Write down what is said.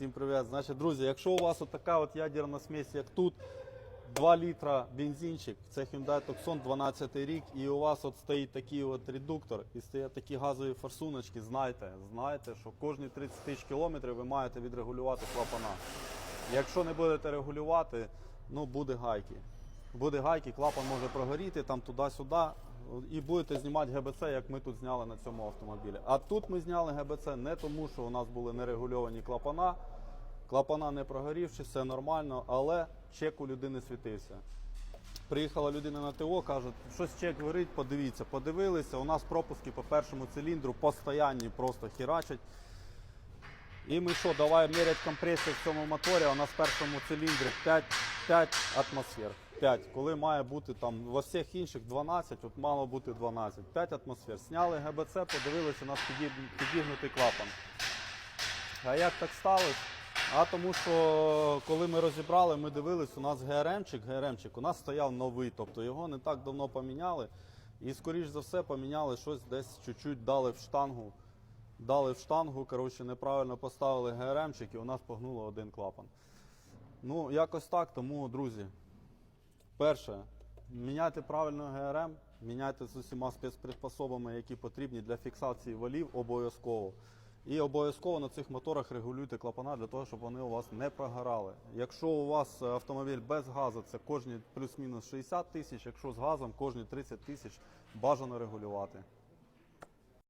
Всім привіт. Значить, друзі, якщо у вас така от ядерна смесь, як тут, 2 літра бензинчик, це Hyundai Tucson 12 рік, і у вас от стоїть такий от редуктор, і стоять такі газові форсуночки, знайте, знайте, що кожні 30 тисяч кілометрів ви маєте відрегулювати клапана. Якщо не будете регулювати, ну буде гайки. Буде гайки, клапан може прогоріти там туди-сюди. І будете знімати ГБЦ, як ми тут зняли на цьому автомобілі. А тут ми зняли ГБЦ не тому, що у нас були нерегульовані клапана. Клапана не прогорівши, все нормально, але чек у людини світився. Приїхала людина на ТО, каже, щось чек горить, подивіться. Подивилися, у нас пропуски по першому циліндру постоянні просто хірачать. І ми що, давай міряти компресію в цьому моторі, у нас в першому циліндрі 5, 5 атмосфер. 5. Коли має бути там во всіх інших 12, от мало бути 12. 5 атмосфер. Сняли ГБЦ, подивилися, підіб- підігнутий клапан. А як так сталося? А тому що коли ми розібрали, ми дивились, у нас ГРМчик, ГРМчик у нас стояв новий, тобто його не так давно поміняли. І скоріш за все поміняли щось десь чуть-чуть дали в штангу. Дали в штангу, коротше, неправильно поставили ГРМчик і у нас погнуло один клапан. Ну, якось так, тому, друзі, перше, міняйте правильно ГРМ, міняйте з усіма спецприспособами, які потрібні для фіксації валів, обов'язково. І обов'язково на цих моторах регулюйте клапана для того, щоб вони у вас не прогорали. Якщо у вас автомобіль без газу, це кожні плюс-мінус 60 тисяч, якщо з газом кожні 30 тисяч бажано регулювати.